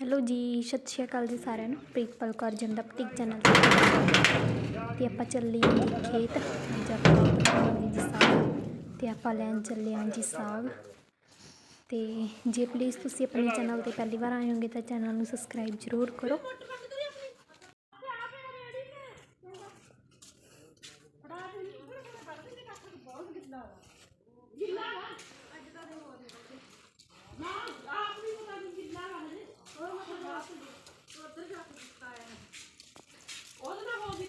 Hello ਜੀ, ਸਤਿ ਸ਼੍ਰੀ ਅਕਾਲ ਜੀ ਸਾਰਿਆਂ ਨੂੰ। ਪ੍ਰੀਤਪਾਲ ਕੌਰ ਜੰਦਾ ਪਟਿਕ ਚੈਨਲ ਤੇ। ਤੇ ਆਪਾਂ ਚੱਲੇ ਹਾਂ ਜੀ ਖੇਤ। ਅੱਜ ਆਪਾਂ ਬਣਾਵਾਂਗੇ ਜੀ ਸਾਗ। ਤੇ ਆਪਾਂ ਲੈਣ ਚੱਲੇ ਹਾਂ ਜੀ ਸਾਗ। ਤੇ ਜੇ ਪਲੀਜ਼ ਤੁਸੀਂ ਆਪਣੇ ਚੈਨਲ ਤੇ ਪਹਿਲੀ ਵਾਰ ਆਏ ਹੋਗੇ ਤਾਂ ਚੈਨਲ ਨੂੰ ਸਬਸਕ੍ਰਾਈਬ ਜ਼ਰੂਰ ਕਰੋ। ਉਹਦੇ ਨਾਲ ਹੋ ਗਈ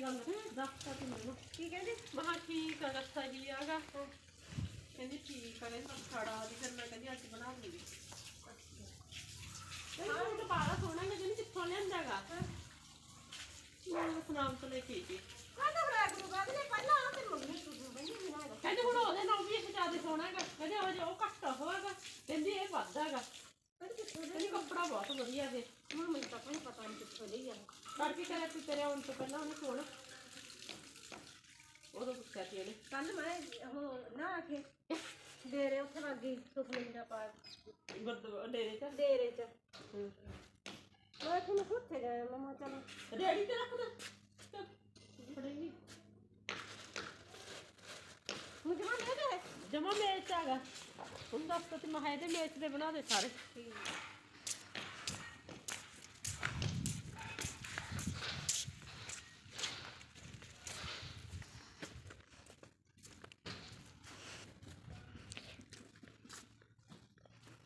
ਤੇ ਗੱਲ ਦੱਸਤਾ ਤੂੰ ਮੈਨੂੰ ਕੀ ਕਹਿੰਦੀ? ਮਹਾ ਠੀਕ ਆ ਰੱਖਾ ਜੀ ਆਗਾ ਕਹਿੰਦੀ ਠੀਕ ਆ ਕਹਿੰਦਾ ਖੜਾ ਦੀ ਫਿਰ ਮੈਂ ਕਹਿੰਦੀ ਅੱਜ ਬਣਾ ਲੂੰਗੀ ਹਾਂ ਉਹ ਤਾਂ ਬਾਰਾ ਸੋਹਣਾ ਮੈਂ ਕਹਿੰਦੀ ਕਿੱਥੋਂ ਲਿਆਂਦਾਗਾ ਮੈਂ ਸੁਨਾਮ ਤੋਂ ਲੈ ਕੇ ਆਈ ਸੀ। ਕਹਿੰਦੀ ਹੁਣ ਉਹਦੇ ਨਾਲ ਵੀ ਇਹ ਜ਼ਿਆਦਾ ਸੋਹਣਾ ਹੈਗਾ। ਕਹਿੰਦੇ ਉਹ ਜੋ ਉਹ ਘੱਟ ਹੋਵੇਗਾ ਕਹਿੰਦੀ ਇਹ ਵੱਧ ਹੈਗਾ। ਕਹਿੰਦੀ ਕੱਪੜਾ ਬਹੁਤ ਵਧੀਆ ਜੇ ਹੁਣ ਮੈਨੂੰ ਤਾਂ ਕੋਈ ਪਤਾ ਨਹੀਂ ਕਿੱਥੋਂ ਲਈ ਆ ਕਰਕੇ ਕਰਿਆ ਸੀ ਤੇਰੇ ਆਉਣ ਤੋਂ ਪਹਿਲਾਂ ਉਹਨੇ ਫੋਨ ਉਦੋਂ ਪੁੱਛਿਆ ਸੀ ਇਹਨੇ ਕੱਲ ਮੈਂ ਉਹ ਨਾ ਆਖੇ ਡੇਰੇ ਉੱਥੇ ਲੱਗੀ ਸੁਖਮਨੀ ਦਾ ਪਾਠ ਗੁਰਦੁਆਰਾ ਡੇਰੇ ਚ ਡੇਰੇ ਚ ਮੈਂ ਤੁਹਾਨੂੰ ਉੱਥੇ ਗਏ ਮਮਾ ਚਲੋ ਰੇੜੀ ਤੇ ਰੱਖ ਦੇ ਫੜੇਗੀ ਮੁਝੇ ਮਨ ਦੇ ਦੇ ਜਮਾ ਮੇਚ ਹੈਗਾ ਹੁਣ ਦੱਸ ਤਾ ਤੇ ਮਹਾਇ ਦੇ ਮੇਚ ਦੇ ਬਣਾ ਦੇ ਸਾਰੇ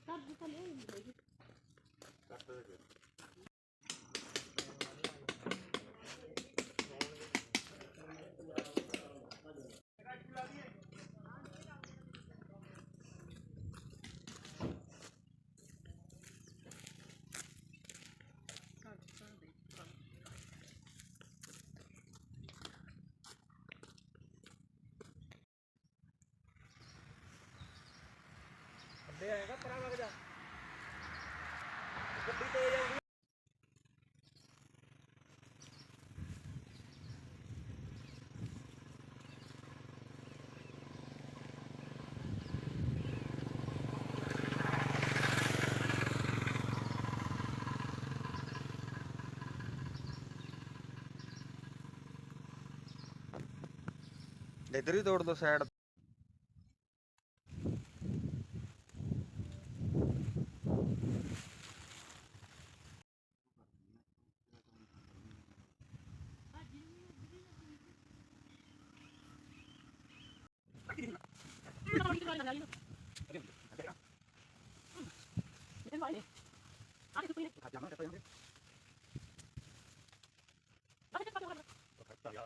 ਕੱਢ ਤਾਂ ਲੈ ਆਈ ਇੱਧਰ ਹੀ ਤੋੜ ਦੋ ਸਾਈਡ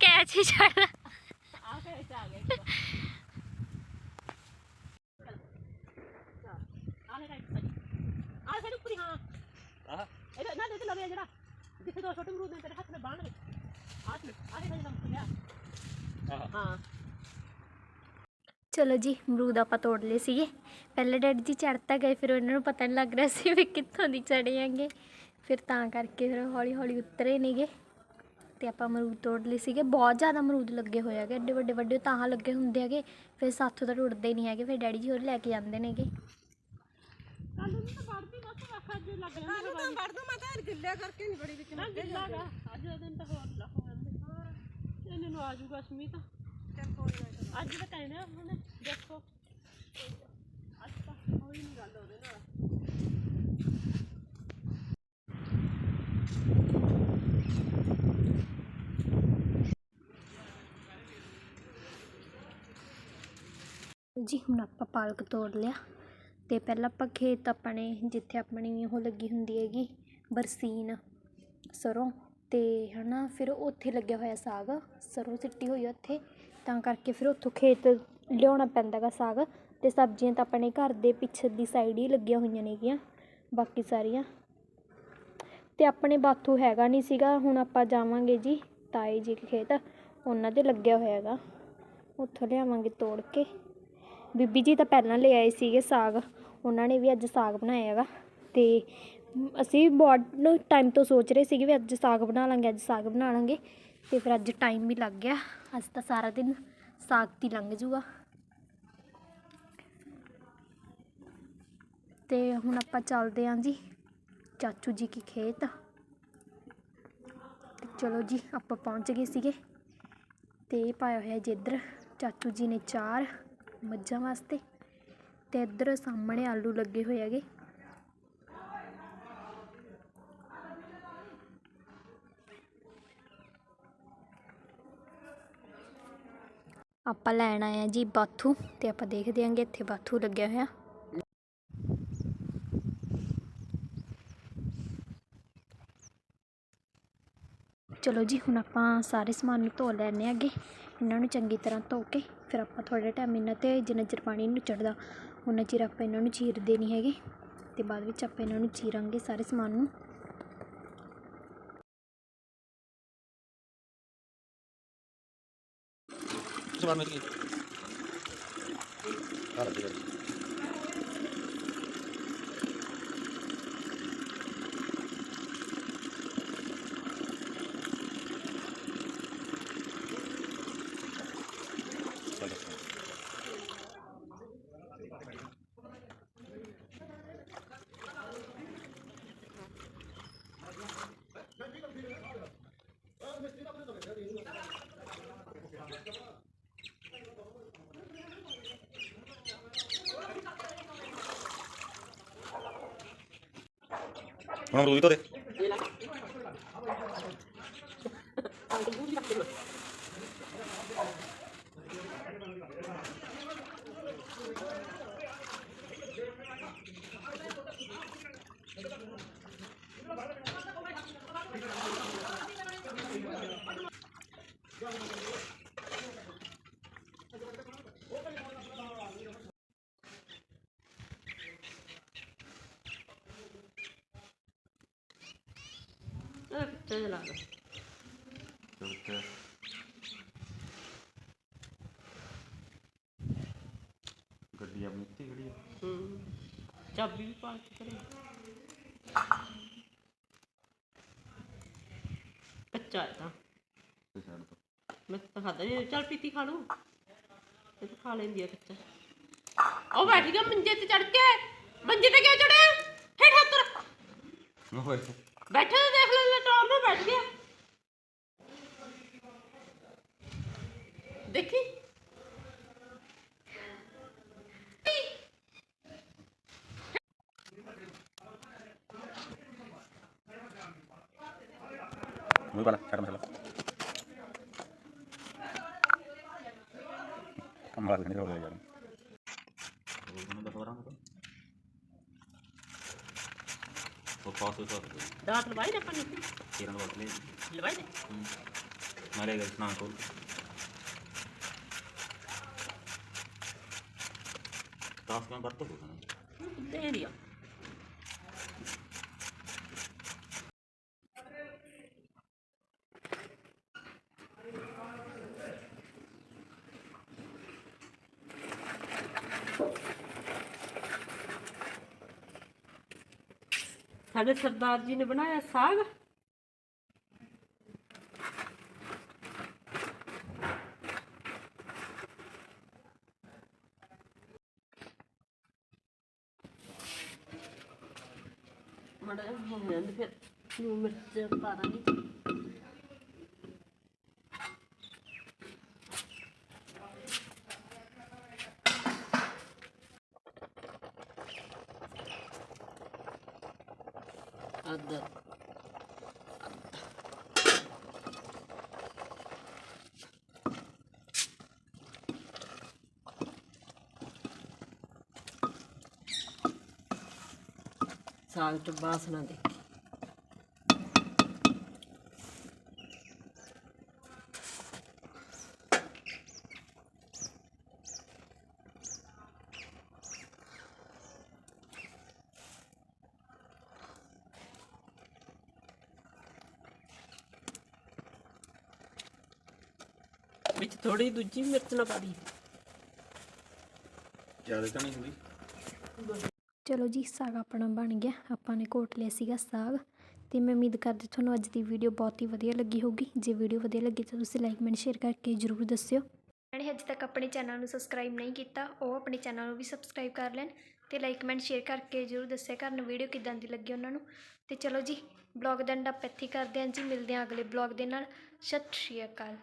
ਕੈਚੀ ਛੜ ਆ ਕੇ ਇੱਥੇ ਆ ਗਏ ਆ ਲੈ ਰਾਈਟ ਸਾਈਡ ਆ ਸਾਈਡ ਉੱਪਰ ਹੀ ਹਾਂ ਆਹ ਇਹਦਾ ਨਾ ਦੇ ਤੇ ਲਵੇ ਜਿਹੜਾ ਜਿੱਥੇ ਦੋ ਛੋਟੇ ਅਮਰੂਦ ਨੇ ਤੇਰੇ ਹੱਥ में ਬਾਣ ਦੇ ਆ ਸੀ ਆ ਦੇ ਜਿਹੜਾ ਮੁੱਕ ਗਿਆ ਆਹ ਹਾਂ ਚਲੋ ਜੀ ਅਮਰੂਦ ਆਪਾਂ ਤੋੜ ਲਏ ਸੀਗੇ। ਪਹਿਲੇ ਡੈਡੀ ਜੀ ਚੜ੍ਹ ਤਾਂ ਗਏ ਫਿਰ ਉਹਨਾਂ ਨੂੰ ਪਤਾ ਨਹੀਂ ਲੱਗ ਰਿਹਾ ਸੀ ਵੀ ਕਿੱਥੋਂ ਦੀ ਚੜੇ ਆਂਗੇ ਫਿਰ ਤਾਂ ਕਰਕੇ ਫਿਰ ਹੌਲੀ ਹੌਲੀ ਉਤਰੇ ਨੇਗੇ ਤੇ ਆਪਾਂ ਅਮਰੂਦ ਤੋੜ ਲਏ ਸੀਗੇ। ਬਹੁਤ ਜ਼ਿਆਦਾ ਅਮਰੂਦ ਲੱਗੇ ਹੋਏ ਹੈਗੇ ਐਡੇ ਵੱਡੇ ਵੱਡੇ ਤਾਂ ਲੱਗੇ ਹੁੰਦੇ ਹੈਗੇ। ਫਿਰ ਸਾਥੋਂ ਤਾਂ ਟੁੱਟਦੇ ਨਹੀਂ ਹੈਗੇ ਫਿਰ ਡੈਡੀ ਜੀ ਹੋਰ ਲੈ ਕੇ ਜਾਂਦੇ ਨੇਗੇ। ਕੱਲ ਨੂੰ ਤਾਂ ਪੜਦੀ ਬਸ ਅੱਖਾਂ ਜੇ ਲੱਗ ਜਾਂਦੀ ਕੱਲ ਤਾਂ ਵੜ ਦੂੰ ਮੈਂ ਤਾਂ ਗਿੱਲੇ ਕਰਕੇ ਨਹੀਂ ਬੜੀ ਵਿੱਚ ਨਾ ਗਿੱਲਾਗਾ ਅੱਜ ਦਾ ਦਿਨ ਤਾਂ ਹੋਰ ਲੱਗ ਜਾਂਦੇ। ਹਾਂ ਇਹਨਾਂ ਨੂੰ ਆ ਜਾਊਗਾ ਸਮੀਤ ਚੱਲ ਕੋਈ ਨਾ। ਅੱਜ ਤਾਂ ਕਹਿੰਦੇ ਆ ਹੁਣ। ਦੇਖੋ। ਅੱਜ ਤਾਂ ਹੋਈ ਨਹੀਂ ਗੱਲ ਉਹਦੇ ਨਾਲ ਜੀ, ਹੁਣ ਆਪਾਂ ਪਾਲਕ ਤੋੜ ਲਿਆ। ਤੇ ਪਹਿਲਾਂ ਆਪਾਂ ਖੇਤ ਆਪਣੇ, ਜਿੱਥੇ ਆਪਣੀ ਉਹ ਲੱਗੀ ਹੁੰਦੀ ਹੈਗੀ, ਬਰਸੀਨ, ਸਰੋਂ ਤੇ ਹਨਾ, ਫਿਰ ਉੱਥੇ ਲੱਗਿਆ ਹੋਇਆ ਸਾਗ। ਸਰੋਂ ਸਿੱਟੀ ਹੋਈ ਆ ਉੱਥੇ, ਤਾਂ ਕਰਕੇ ਫਿਰ ਉੱਥੋਂ ਖੇਤ ਲਿਆਉਣਾ ਪੈਂਦਾ ਗਾ ਸਾਗ ਅਤੇ ਸਬਜ਼ੀਆਂ ਤਾਂ ਆਪਣੇ ਘਰ ਦੇ ਪਿੱਛੇ ਦੀ ਸਾਈਡ ਹੀ ਲੱਗੀਆਂ ਹੋਈਆਂ ਨੇਗੀਆਂ, ਬਾਕੀ ਸਾਰੀਆਂ। ਅਤੇ ਆਪਣੇ ਬਾਥੂ ਹੈਗਾ ਨਹੀਂ ਸੀਗਾ, ਹੁਣ ਆਪਾਂ ਜਾਵਾਂਗੇ ਜੀ ਤਾਏ ਜੀ ਦੇ ਖੇਤ, ਉਹਨਾਂ ਦੇ ਲੱਗਿਆ ਹੋਇਆ ਹੈਗਾ। ਉੱਥੋਂ ਲਿਆਵਾਂਗੇ ਤੋੜ ਕੇ। ਬੀਬੀ ਜੀ ਤਾਂ ਪਹਿਲਾਂ ਲੈ ਆਏ ਸੀਗੇ ਸਾਗ, ਉਹਨਾਂ ਨੇ ਵੀ ਅੱਜ ਸਾਗ ਬਣਾਇਆ ਹੈਗਾ। ਅਤੇ ਅਸੀਂ ਬਹੁਤ ਟਾਈਮ ਤੋਂ ਸੋਚ ਰਹੇ ਸੀਗੇ ਵੀ ਅੱਜ ਸਾਗ ਬਣਾ ਲਾਂਗੇ, ਅੱਜ ਸਾਗ ਬਣਾ ਲਾਂਗੇ। ਅਤੇ ਫਿਰ ਅੱਜ ਟਾਈਮ ਵੀ ਲੱਗ ਗਿਆ, ਅੱਜ ਤਾਂ ਸਾਰਾ ਦਿਨ ਸਾਗ 'ਤੇ ਲੰਘ ਜੂਗਾ। ਤੇ ਹੁਣ ਆਪਾਂ ਚੱਲਦੇ ਆਂ ਜੀ ਚਾਚੂ ਜੀ ਕੀ ਖੇਤ। ਚਲੋ ਜੀ ਆਪਾਂ ਪਹੁੰਚ ਗਏ ਸੀਗੇ ਤੇ ਇਹ ਪਾਇਆ ਹੋਇਆ ਜੀ ਇੱਧਰ ਚਾਚੂ ਜੀ ਨੇ ਚਾਰ ਮੱਝਾਂ ਵਾਸਤੇ ਤੇ ਇੱਧਰ ਸਾਹਮਣੇ ਆਲੂ ਲੱਗੇ ਹੋਏ ਹੈਗੇ। ਆਪਾਂ ਲੈਣ ਆਏ ਆ ਜੀ ਬਾਥੂ ਤੇ ਆਪਾਂ ਦੇਖਦੇ ਆਂਗੇ ਇੱਥੇ ਬਾਥੂ ਲੱਗਿਆ ਹੋਇਆ। ਚਲੋ ਜੀ ਹੁਣ ਆਪਾਂ ਸਾਰੇ ਸਮਾਨ ਨੂੰ ਧੋ ਲੈਣੇ ਅੱਗੇ। ਇਹਨਾਂ ਨੂੰ ਚੰਗੀ ਤਰ੍ਹਾਂ ਧੋ ਕੇ ਫਿਰ ਆਪਾਂ ਥੋੜਾ ਟਾਈਮ ਇਹਨਾਂ ਤੇ ਜਿੰਨਾ ਚਿਰ ਪਾਣੀ ਨਹੀਂ ਚੜਦਾ ਉਹਨਾਂ ਚਿਰ ਆਪਾਂ ਇਹਨਾਂ ਨੂੰ ਚੀਰ ਦੇਣੀ ਹੈਗੇ। ਤੇ ਬਾਅਦ ਵਿੱਚ ਆਪਾਂ ਇਹਨਾਂ ਨੂੰ ਚੀਰਾਂਗੇ ਸਾਰੇ ਸਮਾਨ ਨੂੰ। ਸਵਾਰ ਮਿਲ ਗਈ। ਆ ਰੱਖੀ ਕਰ ਹੁਣ ਰੂਈ ਤੋਂ ਦੇ ਇਹ ਕਿੱਥੇ ਜਲਾ ਲਓ। ਗੱਡੀ ਆਪਣੀ ਇੱਥੇ ਖੜੀ ਹੈ ਹੂੰ। ਚਾਬੀ ਵੀ ਪਾ ਕੇ ਕਰੇ ਕੱਚਾ ਹੈ ਤਾਂ। ਤੇ ਮੈਂ ਤਾਂ ਖਾਦਾ ਚੱਲ ਪੀਤੀ ਖਾ ਲੂ ਇਹ ਤਾਂ ਖਾ ਲੈਂਦੀ ਆ ਕੱਚਾ। ਉਹ ਬੈਠ ਗਿਆ ਮੰਜੇ ਤੇ ਚੜ ਕੇ। ਮੰਜੇ ਤੇ ਕਿਉਂ ਚੜਿਆ ਹੇਠ ਰੱਖ। ਓਏ। ਬੈਠੇ ਤੇ ਦੇਖ ਲੈ ਟੌਰ ਨਾਲ ਬੈਠ ਗਿਆ। ਦੇਖੀ। ਮੂੰਹ ਪਾ ਲੈ ਛੱਡ ਮਸਲਾ। ਕਮਲਾ ਕਿਹਨੇ ਹੋ ਗਿਆ ਯਾਰ। ਉਹਨਾਂ ਦਾ ਫੋਰਾਂ ਉਹ ਪਾਸ ਹੋ ਸਕਦਾ ਦਾਤ ਲਵਾਈ ਨਾ ਪਾਣੀ ਕਿਰਨ ਵਾਟ ਲੈ ਲਵਾਈ ਦੇ ਮਾਰੇ ਗਏ ਸਨਾਨ ਕੋਲ ਤਾਸ ਕਾਂ ਕਰਤੋ ਹੋਣਾ ਦੇ ਦਿਆ ਸਾਡੇ ਸਰਦਾਰ ਜੀ ਨੇ ਬਣਾਇਆ ਸਾਗ। ਮੜਾ ਹੋ ਜਾਂਦੇ ਫਿਰ ਨੂੰ ਮਿਰਚ ਪਾ ਦਾਂਗੇ அந்த సాల్ట్ బాసనది ਵਿੱਚ ਥੋੜੀ ਦੂਜੀ ਮਿਰਚ ਨਾ ਪਾ ਦੀ ਜ਼ਿਆਦਾ ਤਾਂ ਨਹੀਂ ਹੁੰਦੀ। ਚਲੋ ਜੀ ਸਾਗ ਆਪਣਾ ਬਣ ਗਿਆ। ਆਪਾਂ ਨੇ ਕੋਟ ਲਿਆ ਸੀਗਾ ਸਾਗ। ਤੇ ਮੈਂ ਉਮੀਦ ਕਰਦੀ ਤੁਹਾਨੂੰ ਅੱਜ ਦੀ ਵੀਡੀਓ ਬਹੁਤ ਹੀ ਵਧੀਆ ਲੱਗੀ ਹੋਊਗੀ। ਜੇ ਵੀਡੀਓ ਵਧੀਆ ਲੱਗੀ ਤਾਂ ਤੁਸੀਂ ਲਾਈਕ ਮੈਂਟ ਸ਼ੇਅਰ ਕਰਕੇ ਜਰੂਰ ਦੱਸਿਓ। ਜਿਹੜੇ ਹਜੇ ਤੱਕ ਆਪਣੇ ਚੈਨਲ ਨੂੰ ਸਬਸਕ੍ਰਾਈਬ ਨਹੀਂ ਕੀਤਾ ਉਹ ਆਪਣੇ ਚੈਨਲ ਨੂੰ ਵੀ ਸਬਸਕ੍ਰਾਈਬ ਕਰ ਲੈਣ ਤੇ ਲਾਈਕ ਕਮੈਂਟ ਸ਼ੇਅਰ ਕਰਕੇ ਜਰੂਰ ਦੱਸਿਆ ਕਰਨ ਵੀਡੀਓ ਕਿਦਾਂ ਦੀ ਲੱਗੀ ਉਹਨਾਂ ਨੂੰ। ਤੇ ਚਲੋ ਜੀ ਬਲੌਗ ਦਾ ਇੱਥੇ ਹੀ ਕਰਦੇ ਹਾਂ ਜੀ। ਮਿਲਦੇ ਹਾਂ ਅਗਲੇ ਬਲੌਗ ਦੇ ਨਾਲ। ਸਤਿ ਸ਼੍ਰੀ ਅਕਾਲ।